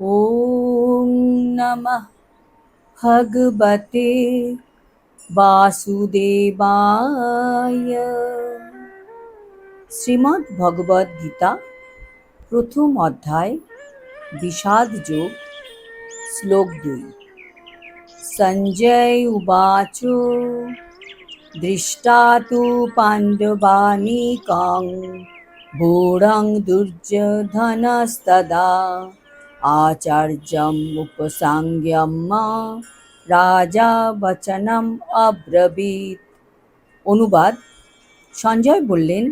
ॐ नमः भगवते বাসুদেবায় শ্রীমদ্ ভগবদ্ গীতা প্রথম অধ্যায় বিষাদ যোগ শ্লোক দুই সঞ্জয় উবাচ দৃষ্টা তু পাণ্ডবানিকং ঘোরং দুর্যোধনস্তদা আচার্যম উপসাঙ্গ্যম রাজা বচনম অব্রবীত অনুবাদ সঞ্জয় বললেন,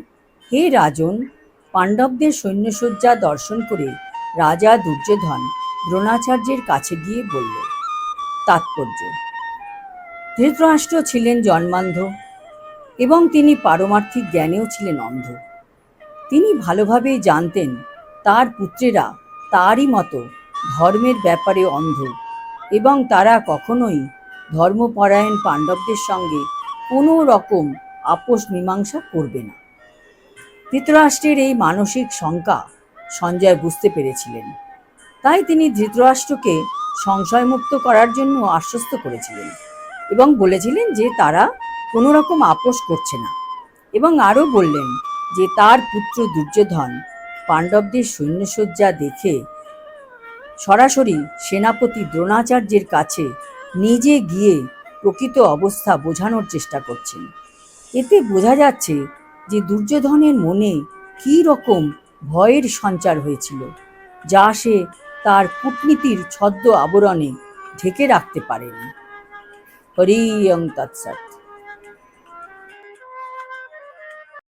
হে রাজন, পাণ্ডবদের সৈন্যসজ্জা দর্শন করে রাজা দুর্যোধন দ্রোণাচার্যের কাছে গিয়ে বলল তাৎপর্য, ধৃতরাষ্ট্র ছিলেন জন্মান্ধ এবং তিনি পারমার্থিক জ্ঞানেও ছিলেন অন্ধ। তিনি ভালোভাবেই জানতেন তার পুত্রেরা তারই মতো ধর্মের ব্যাপারে অন্ধ এবং তারা কখনোই ধর্মপরায়ণ পাণ্ডবদের সঙ্গে কোনো রকম আপোষ মীমাংসা করবে না। ধৃতরাষ্ট্রের এই মানসিক শঙ্কা সঞ্জয় বুঝতে পেরেছিলেন। তাই তিনি ধৃতরাষ্ট্রকে সংশয়মুক্ত করার জন্য আশ্বস্ত করেছিলেন এবং বলেছিলেন যে তারা কোনো রকম আপোষ করছে না এবং আরও বললেন যে তার পুত্র দুর্যোধন পাণ্ডবদের সৈন্যসজ্জা দেখে সরাসরি সেনাপতি দ্রোণাচার্যের কাছে নিজে গিয়ে প্রকৃত অবস্থা বোঝানোর চেষ্টা করছেন। এতে বোঝা যাচ্ছে যে দুর্যোধনের মনে কী রকম ভয়ের সঞ্চার হয়েছিল, যা সে তার কূটনীতির ছদ্ম আবরণে ঢেকে রাখতে পারেনি। হরি ওম তৎসৎ।